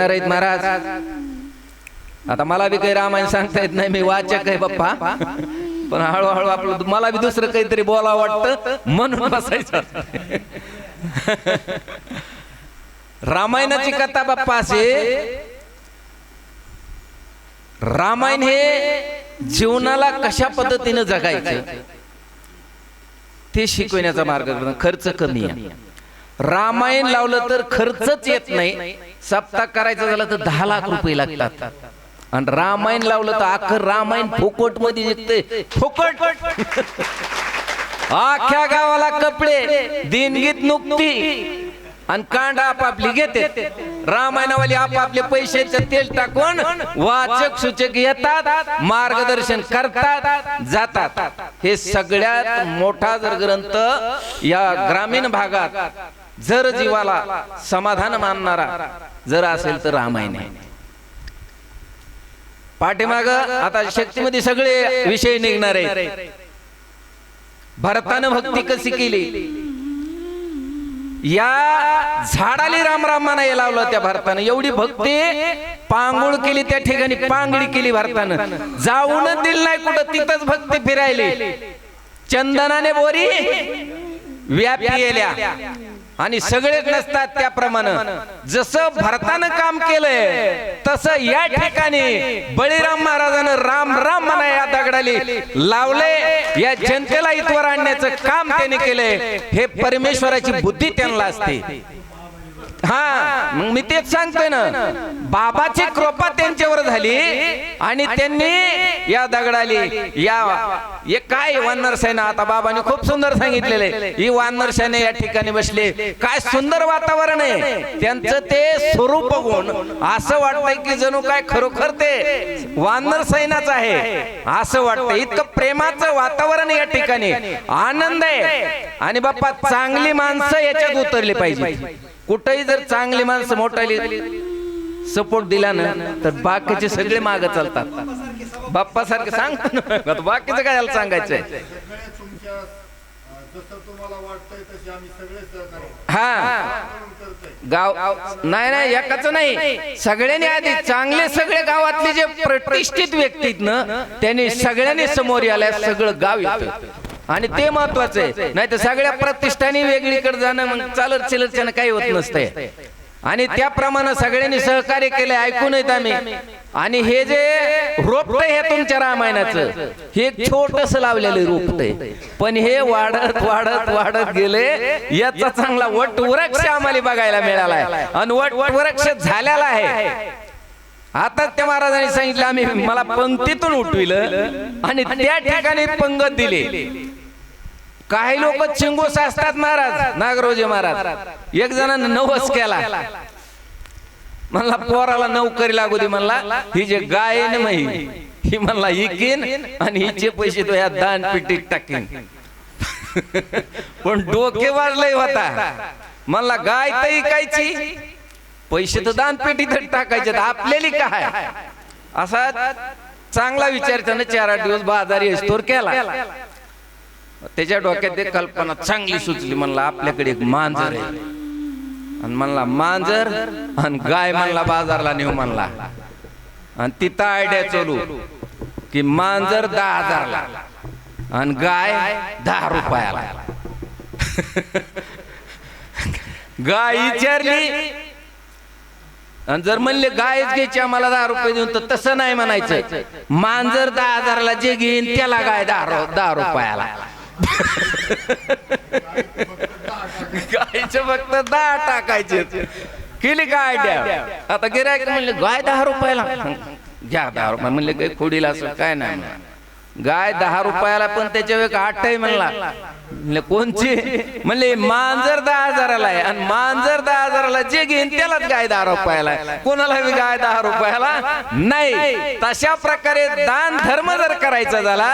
आहेत महाराज. आता मला बी काही रामायण सांगता येत नाही मी वाचक आहे बाप्पा. पण हळूहळू आपलं मला बी दुसरं काहीतरी बोला वाटतं म्हणून बसायचं रामायणाची कथा बाप्पा असे रामायण हे जीवनाला कशा पद्धतीने जगायचं? ते शिकवण्याचा मार्ग खर्च कमी आहे. रामायण लावलं तर खर्चच येत नाही. सप्ताह करायचं झालं तर दहा लाख रुपये लागतात. आणि रामायण लावलं तर अख्खं रामायण फुकटमध्ये निघते फुकट. अख्ख्या गावाला कपडे दिनगीत नुकती. आणि कांड आपापली घेते. रामायणावाली आपापले पैशाचे तेल टाकून वाचक सूचक येतात मार्गदर्शन करतात जातात. हे सगळ्यात मोठा जर ग्रंथ या ग्रामीण भागात. जर जीवाला समाधान मानणारा जर असेल तर रामायण आहे. पाठीमाग आता शक्तीमध्ये सगळे विषय निघणार आहेत. भरतानं भक्ती कशी केली? या झाडाली राम राम म्हणायला लावलं त्या भारतानं. एवढी भक्ती पांगुळ केली त्या ठिकाणी पांगडी केली भारतानं. जाऊन दिल नाही कुठं तिथंच भक्ती फिरायली. चंदनाने बोरी व्यापी गेल्या आणि सगळेच नसतात त्याप्रमाणे. जसं भारतानं काम केलंय तसं या ठिकाणी बळीराम महाराजानं राम राम म्हणा या दगडाली लावले या जनतेला इथवर आणण्याचं काम त्यांनी केलंय. हे परमेश्वराची बुद्धी त्यांना असते. हा मग मी तेच सांगतोय ना. बाबाची कृपा त्यांच्यावर झाली आणि त्यांनी या दगडाली या हे काय वानर सेना? आता बाबांनी खूप सुंदर सांगितलेले ही वानर सेना या ठिकाणी बसले. काय सुंदर वातावरण आहे. त्यांचं ते स्वरूप बघून असं वाटतंय की जणू काय खरोखर ते वानर सैनाच आहे. असं वाटतं इतकं प्रेमाचं वातावरण या ठिकाणी. आनंद आहे. आणि बाप्पा चांगली माणसं याच्यात उतरली पाहिजे कुठेही जर चांगली माणसं मोठाली सपोर्ट दिला ना तर बाकीचे सगळे माग चालतात. बाप्पा सारखे आता बाकीचं काय याला सांगायचंय? हा. गाव नाही नाही एकाच नाही. सगळ्यांनी आधी चांगले सगळे गावातले जे प्रतिष्ठित व्यक्ती ना त्यांनी सगळ्यांनी समोर यायला सगळं गाव येतं. आणि ते महत्वाचं आहे. नाही तर सगळ्या प्रतिष्ठानी वेगळीकडे जाणं मग चालत चिलत काही होत नसतंय. आणि त्याप्रमाणे सगळ्यांनी सहकार्य केलंय ऐकून येत आम्ही. आणि हे जे रोपट हे तुमच्या रामायणाचं. हे छोटस लावलेलं रोपट पण हे वाढत वाढत वाढत गेले याचा चांगला वट वृक्ष आम्हाला बघायला मिळालाय. आणि वट वृक्ष झालेला आहे. आता त्या महाराजांनी सांगितलं आम्ही मला पंक्तीतून उठविलं. आणि त्या ठिकाणी पंगत दिली काही लोक चिंगूस असतात महाराज नागरोजी महाराज. एक जणांना नवस केला. म्हणला पोराला नोकरी लागू दे म्हणला. ही जे गाय मग ही ही म्हणला इकीन आणि हिचे पैसे तो या दान पिटीत टाकीन. पण डोके वाजलंय होता. म्हणला गाय तर इकायची पैसे तर दान पेटीत टाकायचे आपल्याली काय? असा चांगला विचार त्यानं चार आठ दिवस बाजारी स्टोर केला. त्याच्या डोक्यात ते कल्पना चांगली सुचली म्हणला आपल्याकडे एक मांजर आहे. आणि म्हणला मांजर आणि गाय म्हणला बाजारला नेऊ म्हणला. आणि तिथं आयडिया चालू की मांजर दहा हजारला आणि गाय दहा रुपयाला. गाय विचारली. आणि जर म्हणले गायच घ्यायची आम्हाला दहा रुपये देऊन तर तसं नाही म्हणायचं. मांजर दहा हजाराला जे घेईन त्याला गाय दहा दहा रुपयाला. गायचे फक्त दहा टाकायचे केली काय द्या आता गिरायक म्हणले गाय दहा रुपयाला. घ्या दहा रुपये. म्हणले खोडीला असं काय नाही. गाय दहा रुपयाला पण त्याच्या वेळ आठ म्हणला. कोणची? म्हणले मांजर दहा हजाराला आहे. आणि मांजर दहा हजाराला जे घेईन त्यालाच गाय दहा रुपयाला. कोणाला बी गाय दहा रुपयाला? नाही. तशा प्रकारे दान धर्म जर करायचा झाला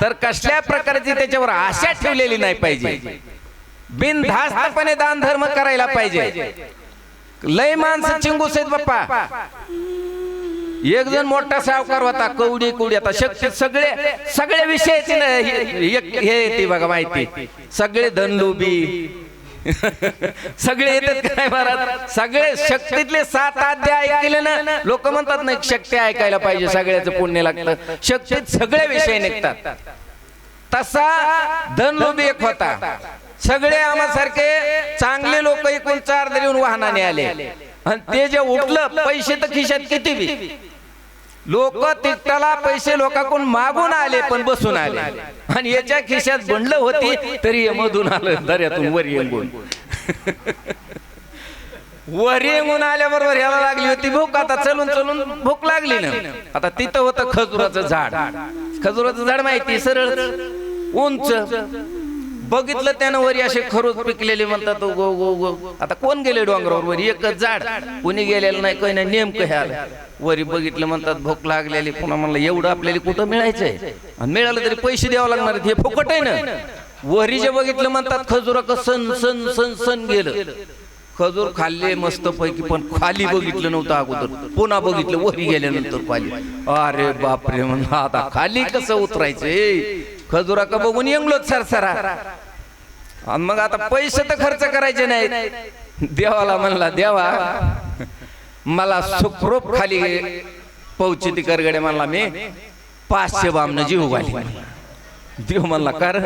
तर कसल्या प्रकारची त्याच्यावर आशा ठेवलेली नाही पाहिजे. बिनधास्तपणे दान धर्म करायला पाहिजे. लय माणसं चिंगूस आहेत बाप्पा. एक जण मोठा सावकार होता कवडी कुडी आता शक्य सगळे सगळे विषय हे येते बघा माहिती. सगळे धनलोभी. सगळे येतात काय महाराज? सगळे शक्तीतले सात आद्य ऐकले ना. लोक म्हणतात ना शक्ती ऐकायला पाहिजे सगळ्याचं पुण्य लागतं. शक्तीत सगळे विषय निघतात. तसा धनलोभी एक होता. सगळे आम्हासारखे चांगले लोक एकूण चार दरी येऊन वाहनाने आले. आणि ते जे उठलं पैसे तर खिशात किती बी? लोक तिकटाला पैसे लोकांकडून मागून आले पण बसून आले. आणि याच्या खिशात बंडलं होती तरी मधून आलं दर्यातून वर येऊन. वर येऊन आल्याबरोबर याला लागली होती भूक. आता चलून चलून भूक लागली ना. आता तिथं होतं खजुराचं झाड. खजुराचं झाड माहिती सरळ उंच. बघितलं त्यानं वरी असे खरोच पिकलेले म्हणतात गो गो गो. आता कोण गेले डोंगरावर? वरी एकच झाड. कोणी गेलेलं नाही काही नाही नेमकं ह्याला. वरी बघितलं म्हणतात भूक लागलेली. पुन्हा म्हणलं एवढं आपल्याला कुठं मिळायचंय? आणि मिळालं तरी पैसे द्यावं लागणार. हे फुकट आहे ना. वरी जे बघितलं म्हणतात खजुरा सन सन सन सन गेलं. खजूर खाल्ले मस्त पैकी पण खाली बघितलं नव्हतं अगोदर. पुन्हा बघितलं वरी गेल्यानंतर खाली. अरे बापरे म्हणलं आता खाली कसं उतरायचं? खजुरा का बघून येंगलोच सरसरा. आणि मग आता पैसे तर खर्च करायचे नाहीत. देवाला म्हणला देवा मला सुखरूप खाली पौची ती करगडे म्हणला मी पाचशे बामनं जीव घाली. देव म्हणला कर.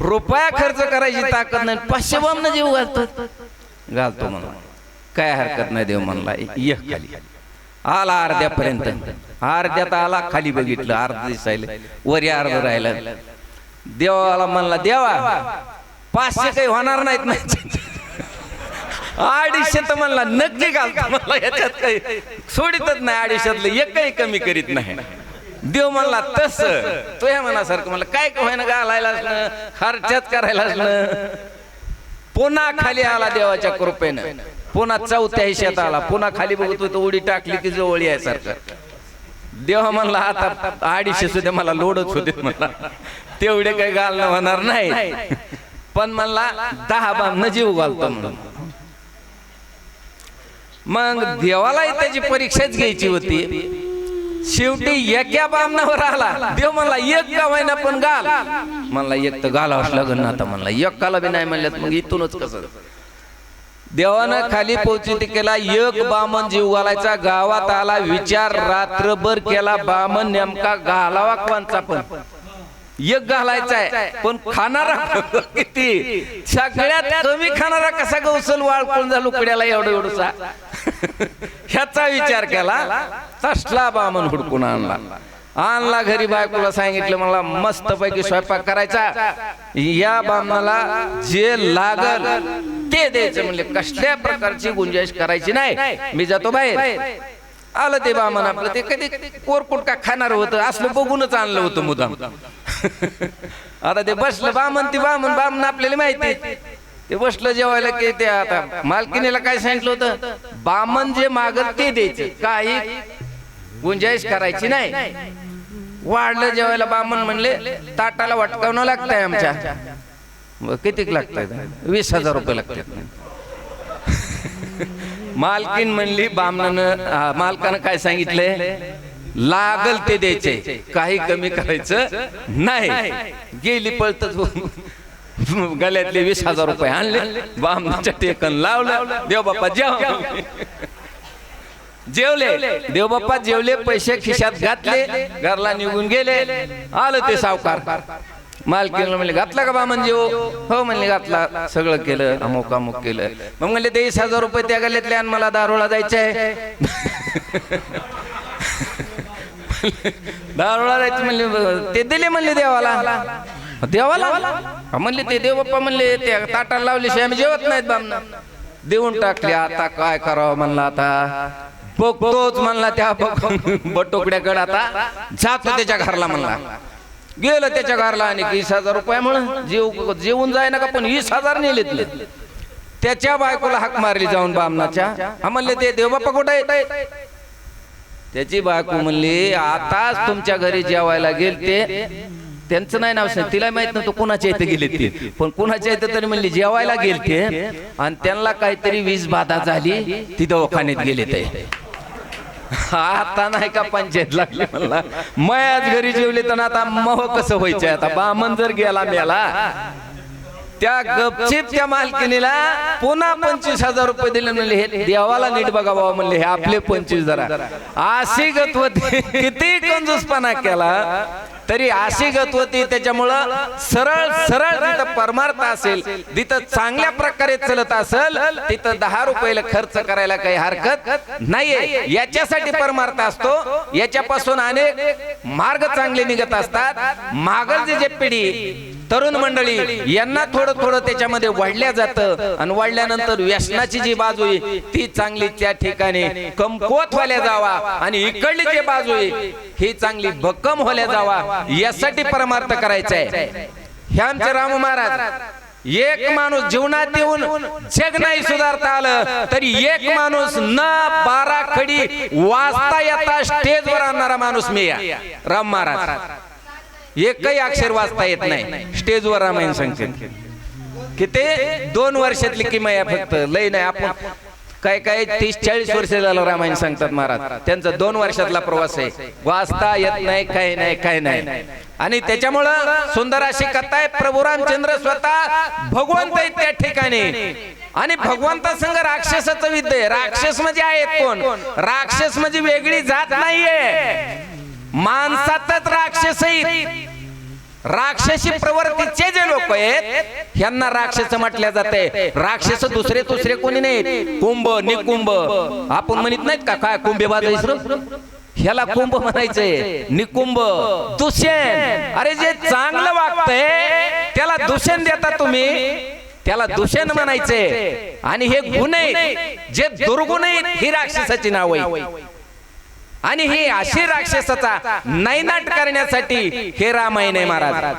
रुपया खर्च करायची ताकद नाही पाचशे बामनं जीव घालतो. घालतो म्हणला. काय हरकत नाही देव म्हणला ये खाली. आला अर्ध्यापर्यंत. अर्ध्यात आला खाली बघितलं अर्ध दिसायला वरी अर्ध राहिलं. देवाला म्हणला देवा पाचशे काही होणार नाहीत नाही अडीचशे तर म्हणला नक्की घालतो म्हणला याच्यात काही सोडितच नाही अडीचशेतलं एकही कमी करीत नाही. देव म्हणला तस तो या मनासारखं. म्हणलं काय काय होईना घालायला असलं खर्चात करायला असलं. पुन्हा खाली आला देवाच्या कृपेनं. पुन्हा चौथ्या हिशात आला. पुन्हा खाली बघतो तर उडी टाकली की जवळ आहे देवा म्हणला आता अडीचशे सुद्धा मला लोडच होते म्हणला. तेवढे काही घालणं होणार नाही. पण म्हणला दहा बाम न जीव घालतो म्हणून. मग देवालाही त्याची परीक्षाच घ्यायची होती. शेवटी एका बामणावर आला. देव म्हणला एक का महिना पण घाल. म्हणला एक तर घालावंच ना आता. म्हणला एकाला बी नाही म्हणल्यात मग इथूनच कसं? देवानं खाली पोहोचली केला. एक बामन जीव घालायचा. गावात आला विचार रात्रभर केला. बामन नेमका घालावा कोणचा पण. एक घालायचा आहे पण खाणारा किती? सगळ्यात कमी खाणारा कसा गौसल वाळकून झालो कुड्याला एवढं एवढसा? ह्याचा विचार केला. तसला बामन हुडकून आणला. आणला घरी बायकोला सांगितलं मला मस्त पैकी स्वयंपाक करायचा. या बामनाला जे लागल ते द्यायचं म्हणले कसल्या प्रकारची गुंजाइश करायची नाही. मी जातो बाहेर. आलं ते बामन आपलं. ते कधी कोरकुट का खाणार होतं? असलं बघूनच आणलं होतं मुदाम आता ते बसलं बामन ती बामन बामन आपल्याला माहिती. ते बसलं जेवायला की ते आता मालकिनीला काय सांगितलं होतं? बामन जे मागल ते द्यायचं. काही गुंजाइश करायची नाही. वाढलं जेवायला बामन म्हणले ताटाला वटकावणं लागतंय आमच्या. कितीक लागतात वीस हजार रुपये लागतात. मालकीन म्हणली बामनानं मालकानं काय सांगितलंय? लागल ते द्यायचे. काही कमी करायचं नाही. गेली पळतच गल्यातले वीस हजार रुपये आणले. बामनाच्या टेकन लावलं. देव बाप्पा जेव. जेवले. देव बाप्पा जेवले पैसे खिशात घातले घरला निघून गेले. आलं ते सावकार. मालकीला म्हणले घातला का बामन जेव हो? म्हणले घातला. सगळं केलं अमुक अमुक केलं. मग म्हणले ते वीस हजार रुपये त्या गल्यातले आणि मला दारोळा जायचंय दारोळा जायचं म्हणले ते दिले म्हणले देवाला. देवाला? म्हणले ते देव बाप्पा म्हणले ते ताटाला लावले आम्ही जेवत नाहीत बामना देऊन टाकले आता काय करावं म्हणलं आता? बघतोच म्हणला त्या बटोकड्याकडे आता जातो त्याच्या घरला म्हणला. गेलं त्याच्या घरला आणि वीस हजार रुपयामुळे जेव जेवून जाय ना का पण वीस हजार नेले त्याच्या बायकोला हाक मारली जाऊन बामनाच्या हा म्हणले ते देवबाप्पा कुठे आहेत? त्याची बायको म्हणली आताच तुमच्या घरी जेवायला गेल ते त्यांचं नाही नाव तिला माहीत नव्हतं कुणाच्या इथे गेले ते. पण कुणाच्या इथे तरी म्हणली जेवायला गेलते. आणि त्यांना काहीतरी वीज बाधा झाली ती दवाखान्यात गेले ते आता नाही का पंचायत लागली म्हणला? मयाच घरी जेवले तर आता मह कसं व्हायचंय आता बामन जर गेला मेला त्या गपचिप त्या मालकिनीला पुन्हा पंचवीस हजार रुपये दिले म्हणले हे देवाला नीट बघा बाबा म्हणले हे आपले पंचवीस जरा. अशी गतवती किती कंजूसपणा केला. तरी अशी गतवती त्याच्यामुळं सरळ सरळ जिथं परमार्थ असेल जिथं चांगल्या प्रकारे चलत असेल तिथं दहा रुपयाला खर्च करायला काही हरकत नाहीये. याच्यासाठी परमार्थ असतो याच्यापासून अनेक मार्ग चांगले निघत असतात मागलची जे पिढी तरुण मंडळी यांना थोडं थोडं त्याच्यामध्ये वाढल्या जातं. आणि वाढल्यानंतर व्यसनाची जी बाजू आहे ती चांगली त्या ठिकाणी कमकुवत व्हायला जावा आणि इकडली जी बाजू आहे ही चांगली भक्कम व्हायला जावा. यासाठी परमार्थ करायचा आहे. हे आमचे राम महाराज. एक माणूस जीवनात येऊन जग नाही सुधारता आलं तरी एक माणूस न बारा खडी वाचता येता स्टेजवर आणणारा माणूस मी. राम महाराज. एकही अक्षर वाचता येत नाही. स्टेजवर रामायण सांगते की ते दोन वर्षातली किमया आहे फक्त. लय नाही आपण काय काय? तीस चाळीस वर्ष झालं रामायण सांगतात महाराज. त्यांचा दोन वर्षातला प्रवास आहे. वाचता येत नाही काय नाही काय नाही. आणि त्याच्यामुळं सुंदर अशी कथा आहे प्रभू रामचंद्र स्वतः भगवंत आहेत त्या ठिकाणी. आणि भगवंता संग राक्षसाचं विद्य आहे. राक्षस म्हणजे आहेत कोण? राक्षस म्हणजे वेगळी जात नाहीये. माणसातच राक्षस राक्षसी प्रवृत्तीचे जे लोक आहेत ह्यांना राक्षस म्हटल्या जाते. राक्षस दुसरे दुसरे कोणी नाहीत. कुंभ निकुंभ. आपण म्हणत नाहीत का काय कुंभे बाजायचं ह्याला कुंभ म्हणायचंय. निकुंभ दुष्यन. अरे जे चांगलं वागतंय त्याला दूषण देता तुम्ही. त्याला दूषण म्हणायचे आणि हे गुण आहेत. जे दुर्गुण आहेत ही राक्षसाची नाव आहे आणि ही अशी राक्षसाचा नैनाट करण्यासाठी हे रामायण आहे महाराज.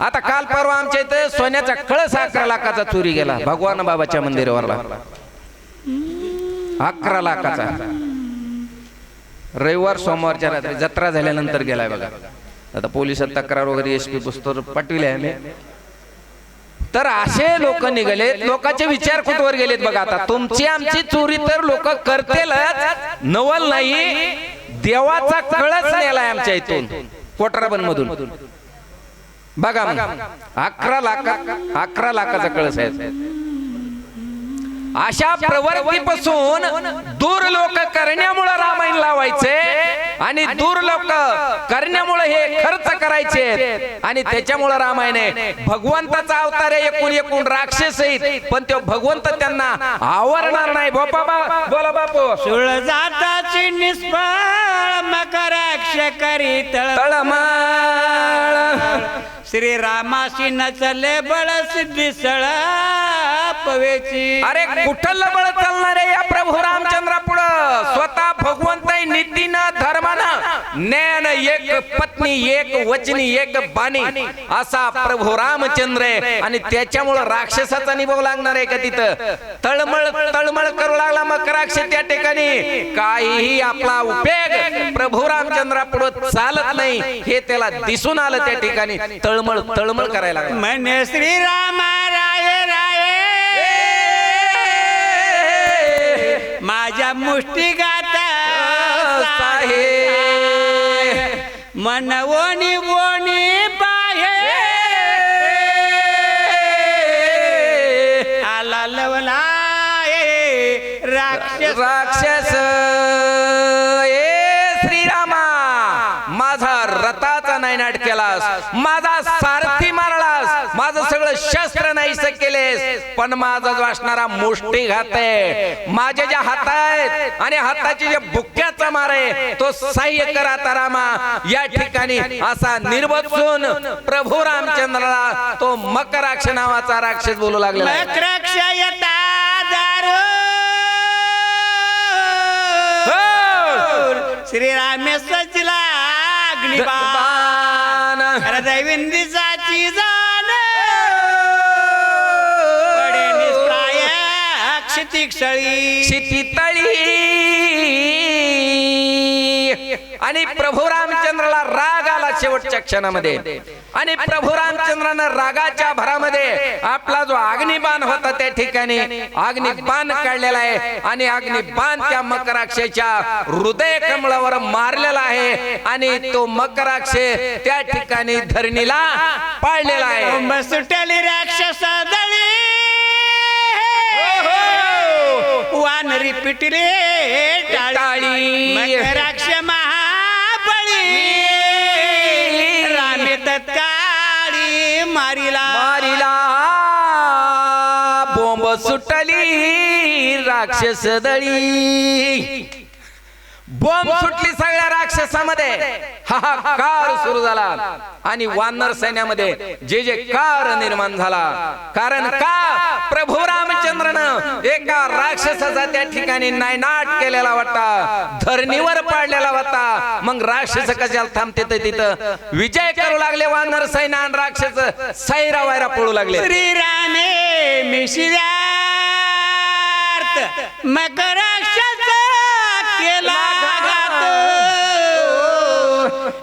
आता काल परवा आमच्या इथे सोन्याचा कळस अकरा लाखाचा चोरी गेला. भगवान बाबाच्या मंदिरावरला. अकरा लाखाचा. रविवार सोमवारच्या रात्री जत्रा झाल्यानंतर गेलाय बघा. आता पोलिसात तक्रार वगैरे एस पी पुस्तक पाठविले आम्ही तर असे लोक निघाले लोकांचे विचार कुठवर गेलेत बघा आता? तुमची आमची चोरी तर लोक करतेलच. नवल नाही देवाचा कळच नेलाय आमच्या इथून कोटराबन मधून बघा. अकरा लाख अकरा लाखाचा कळस आहे. अशा प्रवृत्तीपासून दूर लोक करण्यामुळे रामायण लावायचे आणि दूर लोक करण्यामुळे हे खर्च करायचे. आणि त्याच्यामुळे रामायण आहे भगवंताचा अवतार आहे एकूण एकूण राक्षस आहेत पण तो भगवंत त्यांना आवरणार नाही. बोला बापू. सुळ जाताची निष्फळ मकराक्ष करी तळ तळमाळ. श्रीरामाशी नचले बळ सिद्धी सळ पवेची. अरे कुठलं बळ चालणार आहे या प्रभू रामचंद्रा पुढं स्वतः भगवंत नीतीनं धर्मानं ज्ञान एक पत्नी एक वचनी एक बाणी. असा प्रभू रामचंद्र आहे. आणि त्याच्यामुळं राक्षसाचा निभाव लागणार आहे का तिथं? तळमळ तळमळ करू लागला मग राक्ष त्या ठिकाणी. काहीही आपला उपयोग प्रभू रामचंद्रा पुढं चालत नाही. हे त्याला दिसून आलं त्या ठिकाणी. तळमळ तळमळ करायला लागला. म्हणे श्रीरामा राय राय माझ्या मुष्टी गाता मन ओणी ओणी पाहे. आला लवला राक्षस. राक्षस. माझा रथाचा नायनाट केलास माझा सारथी मारलास माझं सगळं शस्त्र नाही केलेस पण माझा जो असणारा मुष्टी घात आहे माझ्या ज्या हात आहेत आणि हाताची जे बुक्क्याचा मार आहे तो सहाय्य करा आता रामा या ठिकाणी असा निर्वचून प्रभू रामचंद्राला तो मकराक्ष नावाचा राक्षस बोलू लागलेला आहे. मक्रक्ष यता हो! श्रीरामे सजला अग्निबाण. बाण. हृदयविंदीचाची जाण. पडे निस्त्राय क्षितिक्षळी. क्षिती तळी आणि शेवटच्या क्षणामध्ये. आणि प्रभू रामचंद्रानं रागाच्या भरामध्ये आपला जो अग्निबाण होता त्या ठिकाणी अग्निबाण काढलेला आहे. आणि अग्निबाण त्या मकराक्षेच्या हृदय कमळावर मारलेला आहे. आणि तो मकराक्षे त्या ठिकाणी धरणीला पाळलेला आहे. सुटली राक्षस दळी वानरी पिटले टाळी. टाळी. मारिला. मारिला. बोंब सुटली राक्षस दळी. बोंब सुटली सगळ्या राक्षसामध्ये. हाहाकार सुरू झाला. आणि वानर सैन्यामध्ये जे जे कार निर्माण झाला. कारण का? प्रभू रामचंद्रनं एका राक्षसाचा त्या ठिकाणी नायनाट केलेला होता धरणीवर पाडलेला होता मग राक्षस कशाला थांबते तर तिथं? विजय करू लागले वानर सैन्य आणि राक्षस सैरा वायरा पळू लागले. श्रीरामे मिशिर्यार्थ मकराक्षस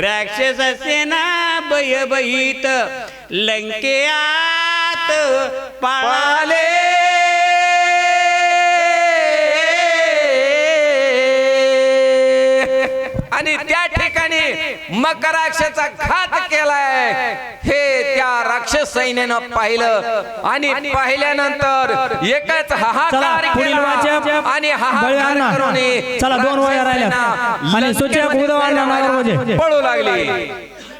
राक्षस सेना भयभीत लंकेयात पाळाले. मकराक्षाचा घात केलाय हे त्या राक्षस सैन्यानं पाहिलं आणि पाहिल्यानंतर एकच हाहाकार पुढील. वाचक आणि हाहाकार अण्णा. करून चला, दोन वया राहिल्या. आणि सूचक. पळू लागली